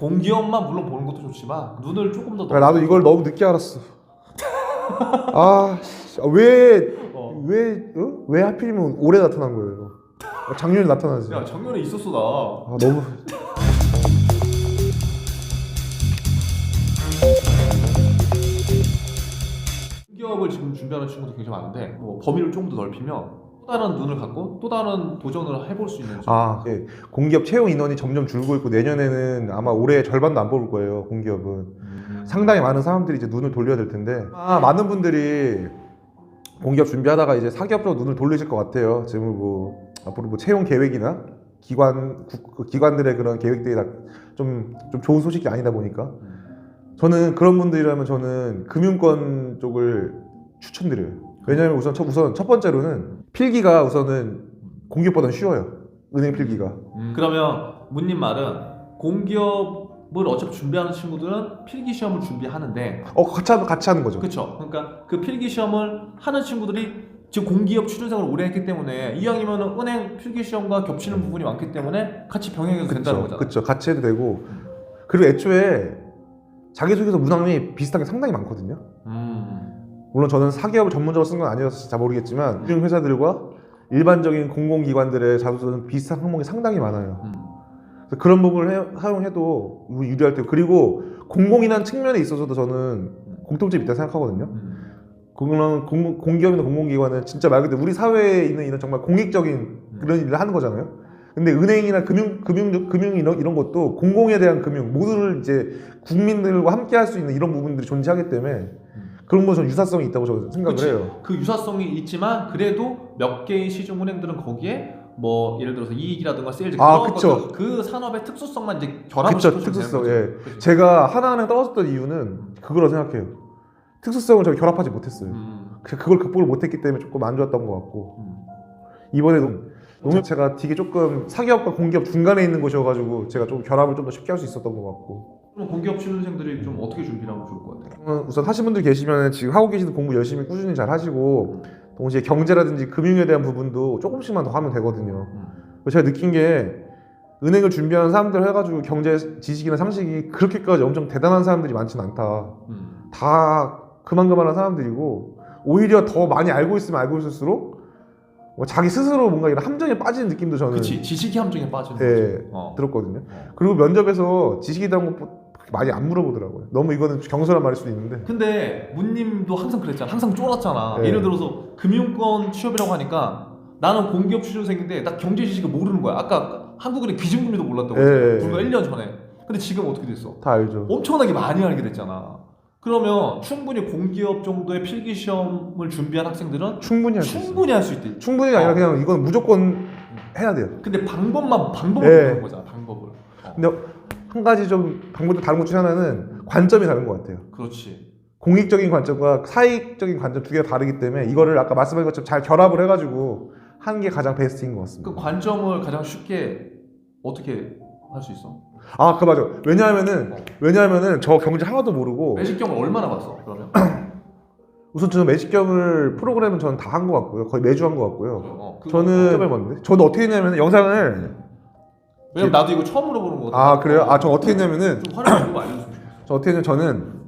공기업만 물론 보는 것도 좋지만 눈을 조금 더 그러니까 나도 이걸 너무 늦게 알았어. 아, 씨, 아, 왜, 어. 왜, 어? 왜 하필이면 올해 나타난 거예요? 아, 작년에 나타나지. 야 작년에 있었어 나 아, 너무. 공기업을 지금 준비하는 친구도 굉장히 많은데 뭐 범위를 조금 더 넓히면 또 다른 눈을 갖고 또 다른 도전을 해볼 수 있는 아, 예. 공기업 채용 인원이 점점 줄고 있고 내년에는 아마 올해 절반도 안 뽑을 거예요. 공기업은 음. 상당히 많은 사람들이 이제 눈을 돌려야 될 텐데 아, 많은 분들이 공기업 준비하다가 이제 사기업 쪽으로 눈을 돌리실 것 같아요. 지금 뭐 앞으로 뭐 채용 계획이나 기관 국- 그 기관들의 그런 계획들이 다좀 좀 좋은 소식이 아니다 보니까 저는 그런 분들이라면 저는 금융권 쪽을 추천드려요. 왜냐하면 우선 첫, 우선 첫 번째로는 필기가 우선은 공기업보다는 쉬워요. 은행 필기가. 음. 그러면 문님 말은 공기업을 어차피 준비하는 친구들은 필기 시험을 준비하는데 어 같이 하는 같이 하는 거죠. 그렇죠. 그러니까 그 필기 시험을 하는 친구들이 지금 공기업 취준생을 오래 했기 때문에 이왕이면 은행 필기 시험과 겹치는 부분이 많기 때문에 같이 병행해도 된다는 거잖아. 그렇죠. 같이 해도 되고 그리고 애초에 자기소개서 문항이 비슷한 게 상당히 많거든요. 음. 물론 저는 사기업을 전문적으로 쓴 건 아니어서 잘 모르겠지만 금융 회사들과 일반적인 공공기관들의 자소서는 비슷한 항목이 상당히 많아요. 음. 그래서 그런 부분을 해- 사용해도 유리할 때 그리고 공공이라는 측면에 있어서도 저는 공통점이 있다 고 생각하거든요. 음. 그거는 공, 공기업이나 공공기관은 진짜 말 그대로 우리 사회에 있는 이런 정말 공익적인 그런 일을 하는 거잖아요. 근데 은행이나 금융 금융 금융 이런 이런 것도 공공에 대한 금융 모두를 이제 국민들과 함께 할 수 있는 이런 부분들이 존재하기 때문에 그런 거 저는 유사성이 있다고 저는 생각을 그치. 해요. 그 유사성이 있지만 그래도 몇 개의 시중 은행들은 거기에 뭐 예를 들어서 이익이라든가 세일즈 아, 그런 그쵸. 것들, 그 산업의 특수성만 이제 결합을 그쵸, 시켜주면 특수성, 되는 예. 거죠. 그치. 제가 하나은행 떨어졌던 이유는 그거라고 생각해요. 특수성을 저희 결합하지 못했어요. 음. 그- 그걸 극복을 못했기 때문에 조금 안 좋았던 것 같고 음. 이번에도 농협체가 되게 조금 사기업과 공기업 중간에 있는 곳이어가지고 제가 좀 결합을 좀 더 쉽게 할 수 있었던 것 같고 그럼 공기업 취준생들이 좀 어떻게 준비를 하면 좋을 것 같아요? 어, 우선 하신 분들 계시면 지금 하고 계시는 공부 열심히 꾸준히 잘 하시고 동시에 경제라든지 금융에 대한 부분도 조금씩만 더 하면 되거든요. 음. 제가 느낀 게 은행을 준비하는 사람들 해가지고 경제 지식이나 상식이 그렇게까지 엄청 대단한 사람들이 많지는 않다. 음. 다 그만 그만한 사람들이고 오히려 더 많이 알고 있으면 알고 있을수록 뭐 자기 스스로 뭔가 이런 함정에 빠지는 느낌도 저는 그치 지식이 함정에 빠지는 예, 거지. 어. 들었거든요. 어. 그리고 면접에서 것 그렇게 많이 안 물어보더라고요. 너무 이거는 경솔한 말일 수도 있는데 근데 문님도 항상 그랬잖아. 항상 쫄았잖아. 네. 예를 들어서 금융권 취업이라고 하니까 나는 공기업 취준생인데 나 경제 지식을 모르는 거야. 아까 한국은행 기준금리도 몰랐다고 예. 예, 불과 예. 1년 전에. 근데 지금 어떻게 됐어? 다 알죠. 엄청나게 많이 알게 됐잖아. 그러면 충분히 공기업 정도의 필기 시험을 준비한 학생들은 충분히 할 수 있어요. 충분히 할 수 있대. 충분히 아니라 그냥 이건 무조건 해야 돼요. 근데 방법만 방법을 예. 모르는 거잖아. 방법을. 어. 근데 한 가지 좀 방법도 다른 것 중에 하나는 관점이 다른 것 같아요. 그렇지. 공익적인 관점과 사익적인 관점 두 개가 다르기 때문에 이거를 아까 말씀하신 것처럼 잘 결합을 해가지고 하는 게 가장 베스트인 것 같습니다. 그 관점을 가장 쉽게 어떻게 할 수 있어? 아, 그 맞아. 왜냐하면은 왜냐하면은 저 경제 하나도 모르고 매식경을 얼마나 봤어? 그러면? 우선 저는 매직경을 프로그램은 저는 다 한 것 같고요. 거의 매주 한 것 같고요. 어, 그거 저는 점 해봤는데 저는 어떻게 했냐면 영상을 왜냐면 나도 이거 처음으로 보는 거거든. 아 그래요? 아 저 어떻게 했냐면은 좀좀 알려줬으면 좋겠어. 저 어떻게 했냐면 저는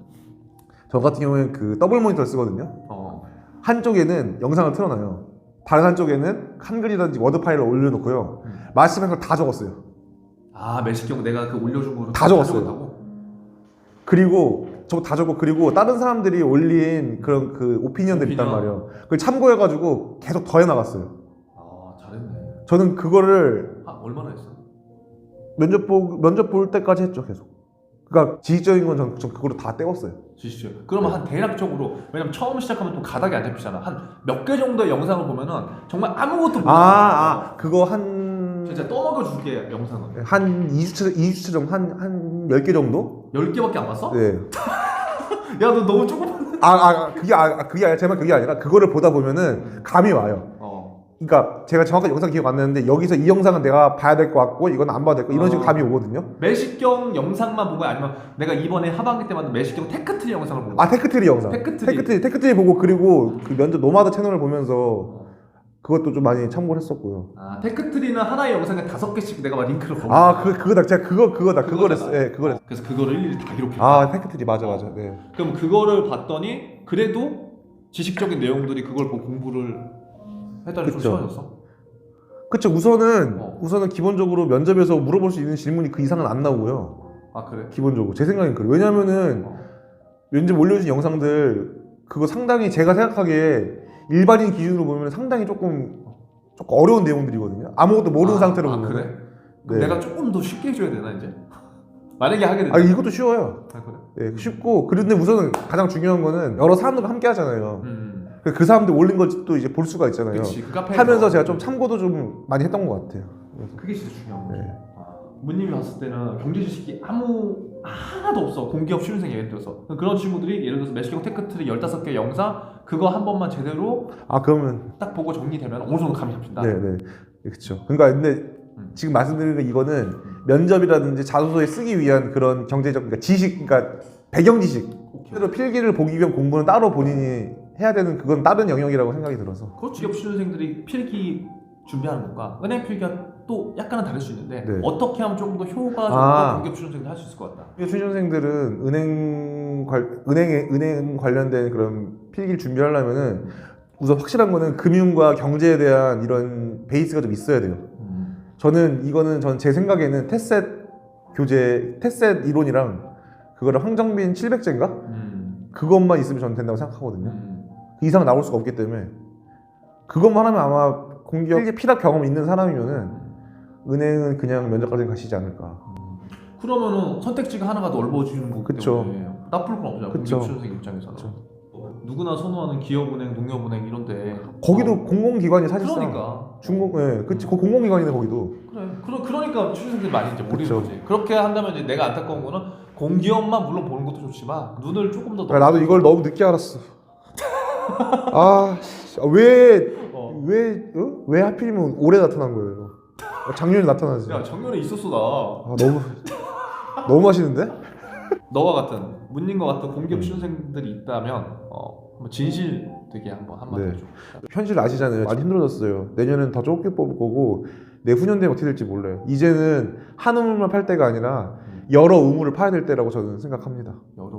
저 같은 경우에는 그 더블 모니터를 쓰거든요. 어. 한쪽에는 영상을 틀어놔요. 다른 한쪽에는 한글이라든지 워드 파일을 올려놓고요. 음. 말씀한 걸 다 적었어요. 아 매식경 내가 그 올려준 거를 다 적었어요. 적었다고? 그리고 저거 다 적고 그리고 다른 사람들이 올린 그런 그 오피니언들 있단 오피니언. 말이에요. 그걸 참고해가지고 계속 더해 나갔어요. 아 잘했네. 저는 그거를 아 얼마나 했어? 면접 보 면접 볼 때까지 했죠 계속. 그러니까 지식적인 건 전 그거로 다 떼웠어요. 지시죠. 그러면 한 대략적으로 왜냐면 처음 시작하면 또 가닥이 안 잡히잖아. 한 몇 개 정도의 영상을 보면은 정말 아무것도 모르는 아. 아 그거 한, 진짜 떠먹여 줄게 영상은. 한 20초, 20초 정도, 한, 한 10개 정도? 10개밖에 안 봤어? 네. 야 너 너무 조금 아, 아, 그게, 아, 그게 아니라, 제말 그게 아니라, 그거를 보다 보면은 감이 와요. 어. 그러니까 제가 정확한 영상 기억 안 나는데, 여기서 이 영상은 내가 봐야 될 것 같고, 이건 안 봐도 될 거, 이런 식으로 어. 감이 오거든요. 매식경 영상만 본 거야 아니면 내가 이번에 하반기 때 만든 매식경 테크트리 영상을 본 거야? 아, 테크트리 영상. 테크트리. 테크트리, 테크트리 보고, 그리고 그 면접 노마드 채널을 보면서, 어. 그것도 좀 많이 참고를 했었고요. 아 테크트리는 하나의 영상에 다섯 개씩 내가 막 링크를 걸어. 아, 그 그거다. 제가 그거 그거다. 그거잖아. 했어. 예, 그걸 했어. 그래서 그거를 일일이 다 기록해. 아, 테크트리 맞아 맞아. 네. 그럼 그거를 봤더니 그래도 지식적인 내용들이 그걸 보고 공부를 했더니 좀 그쵸. 쉬워졌어. 그쵸 우선은 어. 우선은 기본적으로 면접에서 물어볼 수 있는 질문이 그 이상은 안 나오고요. 아 그래? 기본적으로 제 생각엔 그래요. 왜냐면은 어. 면접 올려주신 영상들 그거 상당히 제가 생각하기에 일반인 기준으로 보면 상당히 조금 조금 어려운 내용들이거든요. 아무것도 모르는 아, 상태로 아, 보면. 그래? 네. 내가 조금 더 쉽게 해줘야 되나 이제? 만약에 하게 된다. 아 이것도 쉬워요. 아, 그래? 예, 쉽고 그런데 우선은 가장 중요한 거는 여러 사람들과 함께 하잖아요. 음. 그- 그 사람들 올린 것도 이제 볼 수가 있잖아요. 그치 그 카페 하면서 제가 좀 참고도 좀 많이 했던 것 같아요. 그래서. 그게 진짜 중요한 거지. 네. 아, 부님이 봤을 때는 경제 지식이 아무 하나도 없어 공기업 취준생 예를 들어서 그런 친구들이 예를 들어서 매시경 테크트리 15개 영상 그거 한 번만 제대로 아 그러면 딱 보고 정리되면 어느 정도 감이 잡힌다. 네, 네, 그렇죠. 그러니까 근데 음. 지금 말씀드리는 게 이거는 면접이라든지 자소서에 쓰기 위한 그런 경제적 그러니까 지식, 그러니까 배경 지식. 오케이. 실제로 필기를 보기 위한 공부는 따로 본인이 해야 되는 그건 다른 영역이라고 생각이 들어서. 그렇죠. 기업 취준생들이 필기 준비하는 것과 은행 필기가 또 약간은 다를 수 있는데 네. 어떻게 하면 조금 더 효과적으로 아. 공기업 취준생들이 할수 있을 것 같다. 취준생들은 은행 관 은행 은행 관련된 그런 필기를 준비하려면은 우선 확실한 거는 금융과 경제에 대한 이런 베이스가 좀 있어야 돼요. 음. 저는 이거는 전 제 생각에는 테셋 교재 테셋 이론이랑 그거를 황정빈 700제인가 음. 그것만 있으면 저는 된다고 생각하거든요. 음. 그 이상 나올 수가 없기 때문에 그것만 하면 아마 공기업 필기 필학 경험 있는 사람이면은 은행은 그냥 면접까지 가시지 않을까. 그러면은 선택지가 하나가 넓어지는 거기 그쵸. 때문에 나쁠 건 없잖아요. 그쵸. 공기업 입장에서는. 그쵸. 어, 누구나 선호하는 기업은행, 농협은행 이런데 거기도 어, 공공기관이 사실상 그러니까 중공 예, 그치 그 공공기관이네 거기도. 그래. 그러, 그러니까 취준생들이 많이 이제 모르는 그쵸. 거지. 그렇게 한다면 이제 내가 안타까운 거는 공기업만 물론 보는 것도 좋지만 눈을 조금 더 야, 나도 이걸 너무 늦게 알았어. 아, 아왜왜 어. 어? 왜 하필이면 올해 나타난 거예요? 아, 작년에 나타나지. 야 작년에 있었어 나. 아 너무 너무 맛있는데? 너와 같은 문님과 같은 공기업 음. 취준생들이 있다면 어, 한번 진실 되게 한번 한마디 네. 해줘. 현실 아시잖아요. 많이 힘들어졌어요. 내년엔 더 좁게 뽑을 거고 내후년 되면 어떻게 될지 몰라요. 이제는 한 우물만 팔 때가 아니라 여러 우물을 파야 될 때라고 저는 생각합니다. 여러